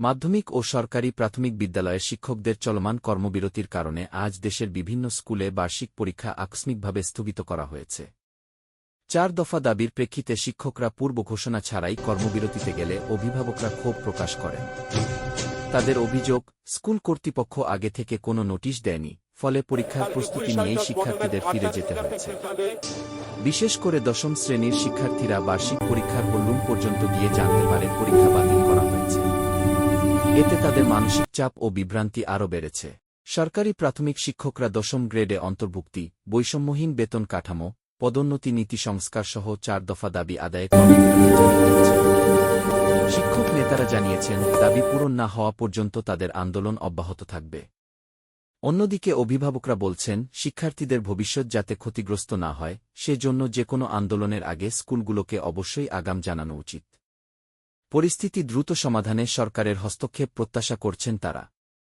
মাধ্যমিক ও সরকারি প্রাথমিক বিদ্যালয়ের শিক্ষকদের চলমান কর্মবিরতির কারণে আজ দেশের বিভিন্ন স্কুলে বার্ষিক পরীক্ষা আকস্মিকভাবে স্থগিত করা হয়েছে। চার দফা দাবির প্রেক্ষিতে শিক্ষকরা পূর্ব ঘোষণা ছাড়াই কর্মবিরতিতে গেলে অভিভাবকরা ক্ষোভ প্রকাশ করেন। তাদের অভিযোগ স্কুল কর্তৃপক্ষ আগে থেকে কোনো নোটিশ দেয়নি ফলে পরীক্ষার প্রস্তুতি নিয়েই শিক্ষার্থীদের ফিরে যেতে হয়েছে। বিশেষ করে দশম শ্রেণির শিক্ষার্থীরা বার্ষিক পরীক্ষার হল্লুম পর্যন্ত গিয়ে জানতে পারে পরীক্ষা বাতিল করা হয়েছে। এতে তাদের মানসিক চাপ ও বিভ্রান্তি আরও বেড়েছে। সরকারি প্রাথমিক শিক্ষকরা দশম গ্রেডে অন্তর্ভুক্তি, বৈষম্যহীন বেতন কাঠামো, পদোন্নতি নীতি সংস্কার সহ চার দফা দাবি আদায়ে। শিক্ষক নেতারা জানিয়েছেন, দাবি পূরণ না হওয়া পর্যন্ত তাদের আন্দোলন অব্যাহত থাকবে। অন্যদিকে অভিভাবকরা বলছেন, শিক্ষার্থীদের ভবিষ্যৎ যাতে ক্ষতিগ্রস্ত না হয়, সেজন্য যে কোনো আন্দোলনের আগে স্কুলগুলোকে অবশ্যই আগাম জানানো উচিত। পরিস্থিতি দ্রুত সমাধানে সরকারের হস্তক্ষেপ প্রত্যাশা করছেন তারা।